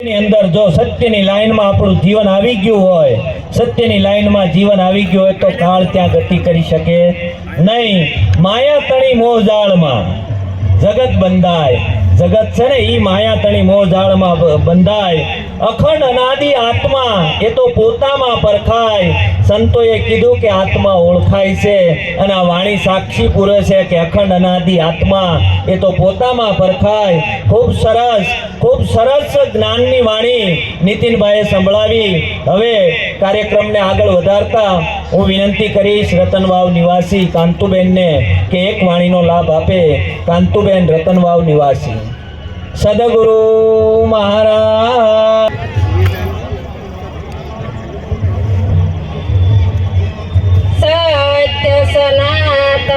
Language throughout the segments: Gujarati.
ની અંદર જો સત્યની લાઈનમાં આપણું જીવન આવી ગયું હોય, સત્યની લાઈનમાં જીવન આવી ગયું હોય તો કાળ ત્યાં ગતિ કરી શકે નહીં. માયા તણી મોહજાળમાં જગત બંધાય. જગત છે ને એ માયા તણી મોજાળમાં બંધાય. અખંડ અનાદિ આત્મા, એ તો પોતામાં પરખાય. સંતોએ કીધું કે આત્મા ઓળખાય છે, અને આ વાણી સાક્ષી પૂરે છે કે અખંડ અનાદિ આત્મા, એ તો પોતામાં પરખાય. ખૂબ સરસ ખૂબ સરસ જ્ઞાનની વાણી નીતિનભાઈએ સંભળાવી. હવે કાર્યક્રમને આગળ વધારતા હું વિનંતી કરીશ રતનવાવ નિવાસી કાંતુબેનને કે એક વાણીનો લાભ આપે. કાંતુબેન, રતનવાવ નિવાસી. સદગુરુ મહારાજ. સત્ય સનાત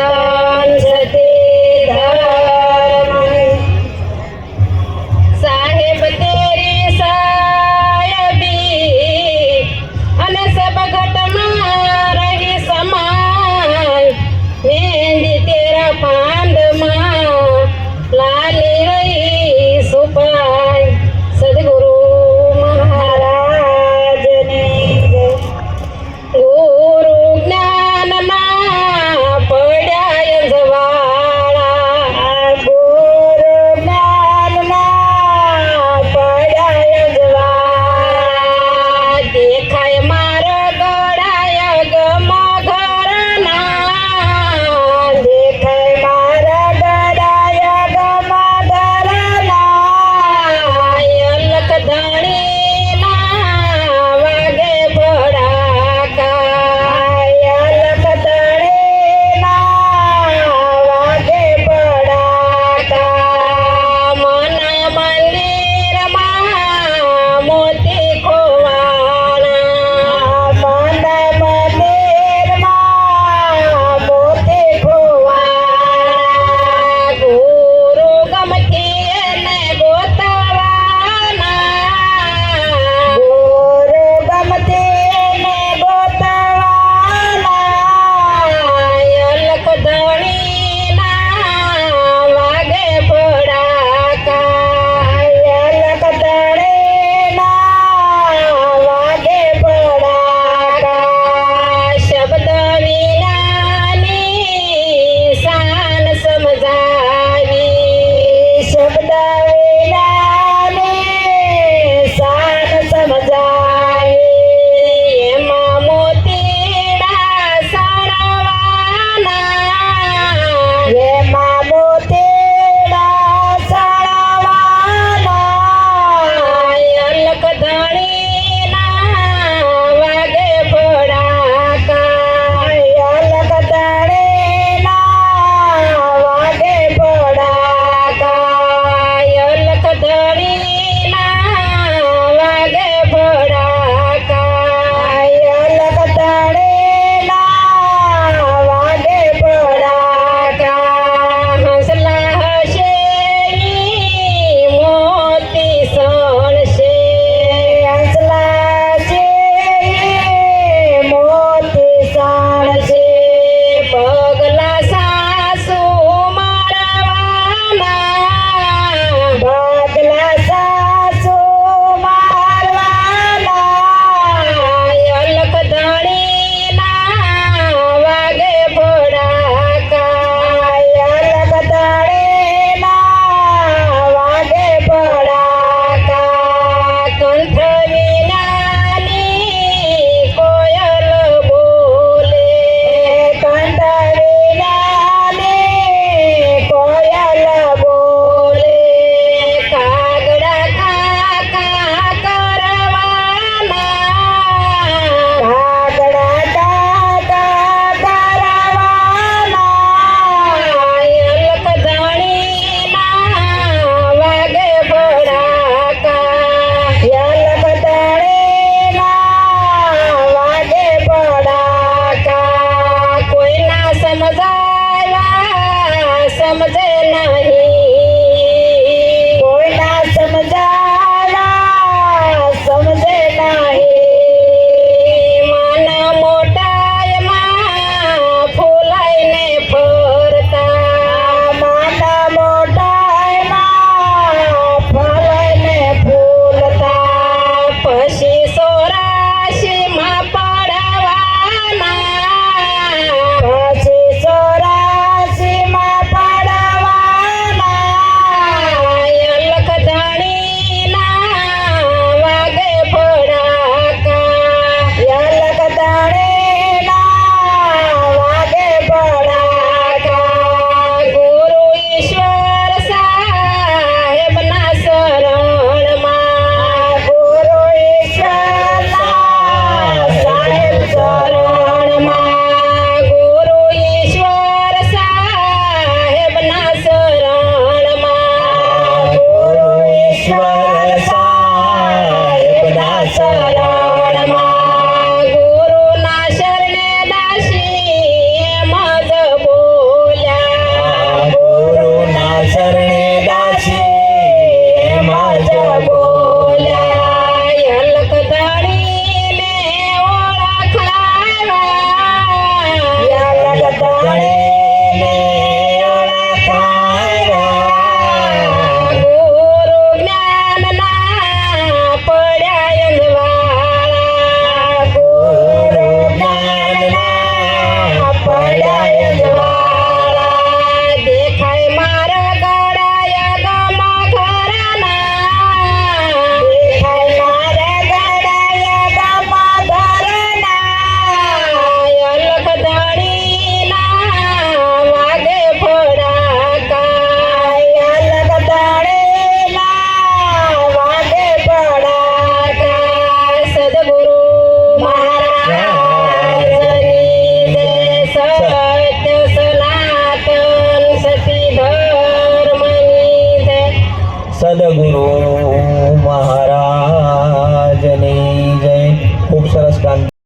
रमजनाही